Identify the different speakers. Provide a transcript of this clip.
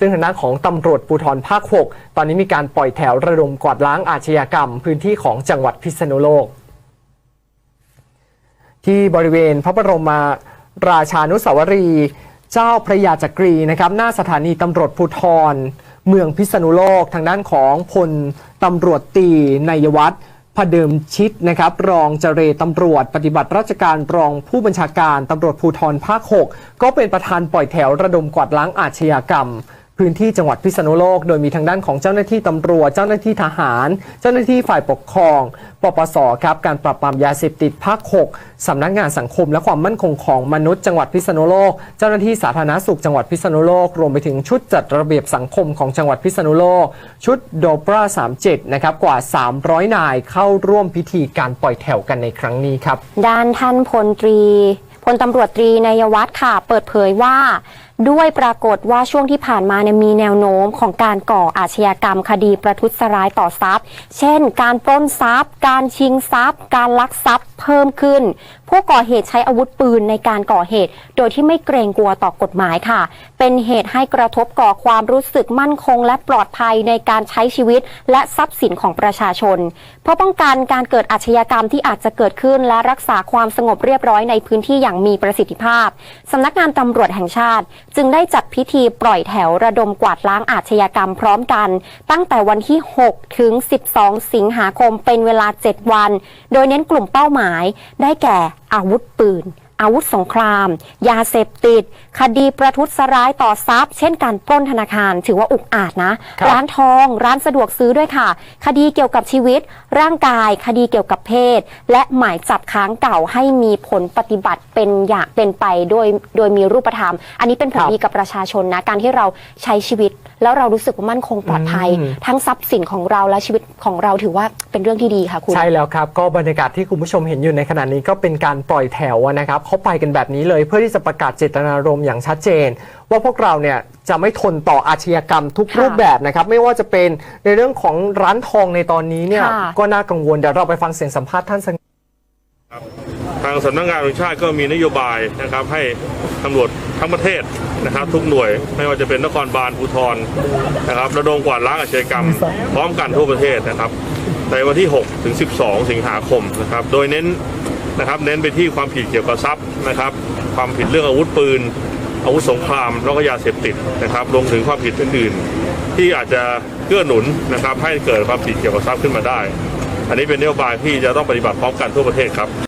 Speaker 1: ซึ่งทางด้านของตำรวจภูธรภาค 6 ตอนนี้มีการปล่อยแถวระดมกวาดล้างอาชญากรรม พื้นที่ของจังหวัดพิษณุโลก ที่บริเวณพระบรมราชานุสาวรีย์เจ้าพระยาจักรีนะครับหน้าสถานีตำรวจภูธรเมืองพิษณุโลก ทางด้านของพลตำรวจตีนายวัฒน์พเดิมชิดนะครับรองเจรตำรวจ ปฏิบัติราชการรองผู้บัญชาการตำรวจภูธรภาค 6 ก็เป็นประธานปล่อยแถวระดมกวาดล้างอาชญากรรม พื้นที่จังหวัดพิษณุโลก โดยมีทางด้านของเจ้าหน้าที่ตำรวจ เจ้าหน้าที่ทหาร เจ้าหน้าที่ฝ่ายปกครอง ปปส ครับ การปราบปรามยาเสพติดภาค 6 สำนักงานสังคมและความมั่นคงของมนุษย์จังหวัดพิษณุโลก เจ้าหน้าที่สาธารณสุขจังหวัดพิษณุโลก รวมไปถึงชุดจัดระเบียบสังคมของจังหวัดพิษณุโลก ชุดโดปรา37 นะครับ กว่า 300 นายเข้าร่วมพิธีการปล่อยแถวกันในครั้งนี้ครับ
Speaker 2: ด้านท่านพลตรี ลตำรวจตรีนายวัฒน์ค่ะ เปิดเผยว่า ด้วยปรากฏว่าช่วงที่ผ่านมาเนี่ยมีแนวโน้มของการก่ออาชญากรรมคดีประทุษร้ายต่อทรัพย์ เช่น การปล้นทรัพย์ การชิงทรัพย์ การลักทรัพย์ พิ่มขึ้น ผู้ก่อเหตุใช้อาวุธปืนในการก่อเหตุ โดยที่ไม่เกรงกลัวต่อกฎหมายค่ะ เป็นเหตุให้กระทบก่อความรู้สึกมั่นคง และปลอดภัยในการใช้ชีวิต และทรัพย์สินของประชาชน เพื่อป้องกันการเกิดอาชญากรรมที่อาจจะเกิดขึ้น และรักษาความสงบเรียบร้อยในพื้นที่อย่างมีประสิทธิภาพสำนักงานตำรวจแห่งชาติ จึงได้จัดพิธีปล่อยแถวระดมกวาดล้างอาชญากรรมพร้อมกัน ตั้งแต่วันที่ 6 ถึง 12 สิงหาคมเป็นเวลา 7 วัน โดยเน้นกลุ่มเป้าหมายได้แก่อาวุธปืน อาวุธสงคราม ยาเสพติด คดีประทุษร้ายต่อทรัพย์ เช่นการปล้นธนาคาร ถือว่าอุกอาจนะ
Speaker 1: ครับ
Speaker 2: ร้านทอง ร้านสะดวกซื้อด้วยค่ะ คดีเกี่ยวกับชีวิต ร่างกาย คดีเกี่ยวกับเพศ และหมายจับค้างเก่าให้มีผลปฏิบัติเป็นอย่างเป็นไปโดยโดยมีรูปธรรม อันนี้เป็นผล
Speaker 1: ครับ
Speaker 2: ดีกับประชาชนนะการที่เราใช้ชีวิตแล้วเรารู้สึกว่ามั่นคงปลอดภัย
Speaker 1: อืม
Speaker 2: ทั้งทรัพย์สินของเราและชีวิตของเราถือว่าเป็นเรื่องที่ดีค่ะคุณ
Speaker 1: ใช่แล้วครับ ก็บรรยากาศที่คุณผู้ชมเห็นอยู่ในขณะนี้ก็เป็นการปล่อยแถวนะครับเขาไปกันแบบนี้เลย เพื่อที่จะประกาศเจตนารมณ์อย่างชัดเจน ว่าพวกเราเนี่ยจะไม่ทนต่ออาชญากรรมทุก
Speaker 2: ค่ะ
Speaker 1: รูปแบบนะครับ ไม่ว่าจะเป็นในเรื่องของร้านทองในตอนนี้เนี่ย
Speaker 2: ค่ะ
Speaker 1: ก็น่ากังวลเดี๋ยวเราไปฟังเสียงสัมภาษณ์ท่านสัก
Speaker 3: ทางสำนักงานตำรวจแห่งชาติก็มีนโยบายนะครับให้ตำรวจทั้งประเทศนะครับ ทุกหน่วยไม่ว่าจะเป็นนครบาลภูธรนะครับระดมกวาดล้างอาชญากรรม พร้อมกันทั่วประเทศนะครับ ในวันที่ 6 ถึง 12 สิงหาคมนะครับ โดยเน้น นะครับ เน้นไปที่ความผิดเกี่ยวกับทรัพย์นะครับ ความผิดเรื่องอาวุธปืน อาวุธสงครามแล้วก็ยาเสพติดนะครับรวมถึงความผิดอื่นๆ ที่อาจจะเกื้อหนุนนะครับให้เกิดความผิดเกี่ยวกับทรัพย์ขึ้นมาได้ อันนี้เป็นนโยบายที่จะต้องปฏิบัติพร้อมกันทั่วประเทศครับ